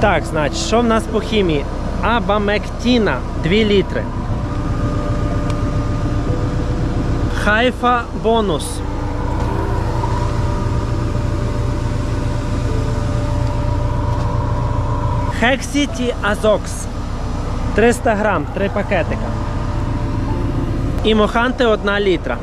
Так, значить, що в нас по хімії? Абамектіна 2 літри. Хайфа бонус. Хексіті Азокс. 300 грам, 3 пакетика. І моханти 1 літра.